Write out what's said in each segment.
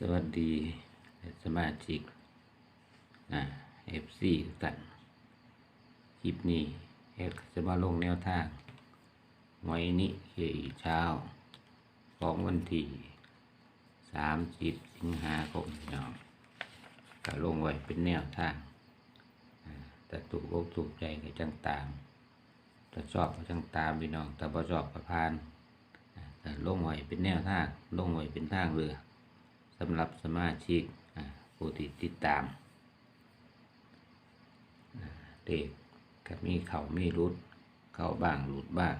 สวัสดีสมาชิกอ่าเอฟซีทุกท่านคลิปนี้เอดจะมาลงแนวทางไว้นี้เคอีเช้า ของวันที่สามสิบสิงหาคมพี่น้องก็ลงไว้เป็นแนวทางแต่ถูกอกถูกใจก็จังตามถ้าชอบก็จังตามพี่น้องแต่พอชอบก็พานแต่ลงไว้เป็นแนวทางลงไว้เป็นทางเรือ สำหรับสมาชิกผู้ที่ติดตามเด็กก็มีเขามีรุด เข้าบ้างหลุดบ้าง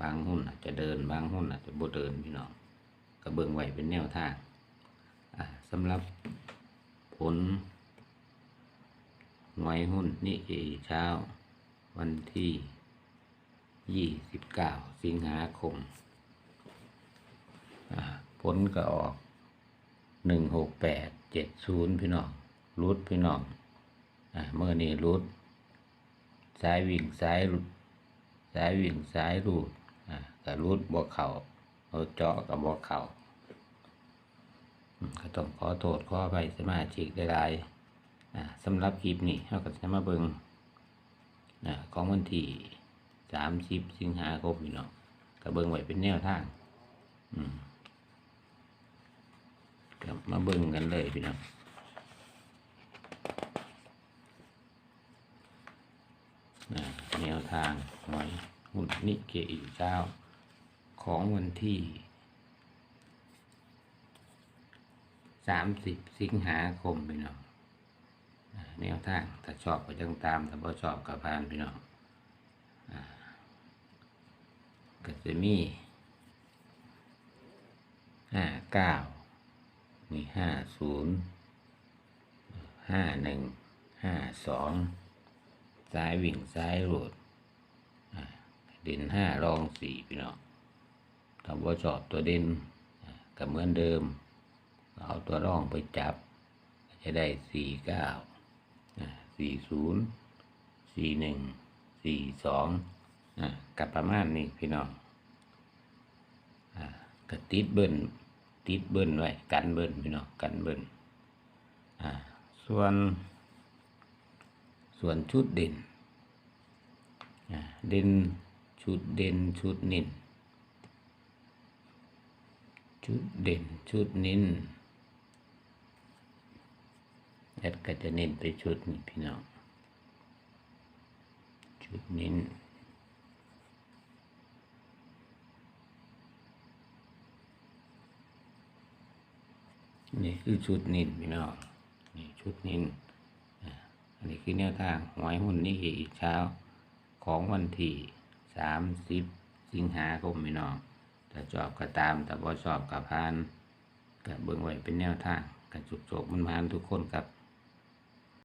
บางหุ้นอาจจะเดินบางหุ้นอาจจะบ่เดินพี่น้องก็เบิ่งไหวเป็นแนวทางสำหรับผลหวยหุ้นนิเอเช้า วันที่ 29 สิงหาคมอ่า ผลก็ออกหนึ่งหกแปดเจ็ดศูนย์พี่น้องรุดพี่น้องอ่าเมื่อนี้รุดสายวิ่งสายรุดสายวิ่งสายรูดอ่ากับรุดบ่เข่าเอาเจาะกับบ่เข่าก็ต้องขอโทษขอไปสมาชิกได้หลายๆอ่าสำหรับคลิปนี้เราก็จะมาเบิงอ่าของวันที่สามสิบสิงหาคมพี่น้องก็เบิงไว้เป็นแนวทาง อืม กลับมาเบิ่งกันเลยพี่น้องแนวทางหวยหุ้นนิเกอีเจ้าของวันที่สามสิบสิงหาคมพี่น้องแนวทางถ้าชอบก็จังตามถ้าบ่ชอบก็ผ่านพี่น้องก็จะมีห้าเก้า มีห้าศูนย์ห้าหนึ่งห้าสองซ้ายวิ่งซ้ายรูดเด่นห้ารองสี่พี่น้องถ้าว่าชอบตัวเด่นอ่าก็เหมือนเดิม เอาตัวร่องไปจับ จะได้สี่เก้าสี่ศูนย์สี่หนึ่งสี่สองกับประมาณนี้พี่น้องก็ติดเบิ้ล ติดเบิ้ลไว้กันเบิ้ลพี่น้องกันเบิ้ลอ่าส่วน ส่วนชุดเด่นอ่าเด่นชุดเด่นชุดนินชุดเด่นชุดนินแอดก็จะเน้นไปชุดนี้พี่น้องชุดนินนี่ นี่คือชุดนินพี่น้องนี่ชุดนินอันนี้คือแนวทางหวยหุ้นนี่อีกเช้าของวันที่สามสิบสิงหาคมพี่น้องถ้าชอบก็ตามแต่พอสอบกับพานกับเบิ่งไว้เป็นแนวทางกับจุกจบมันพานทุกคนครับ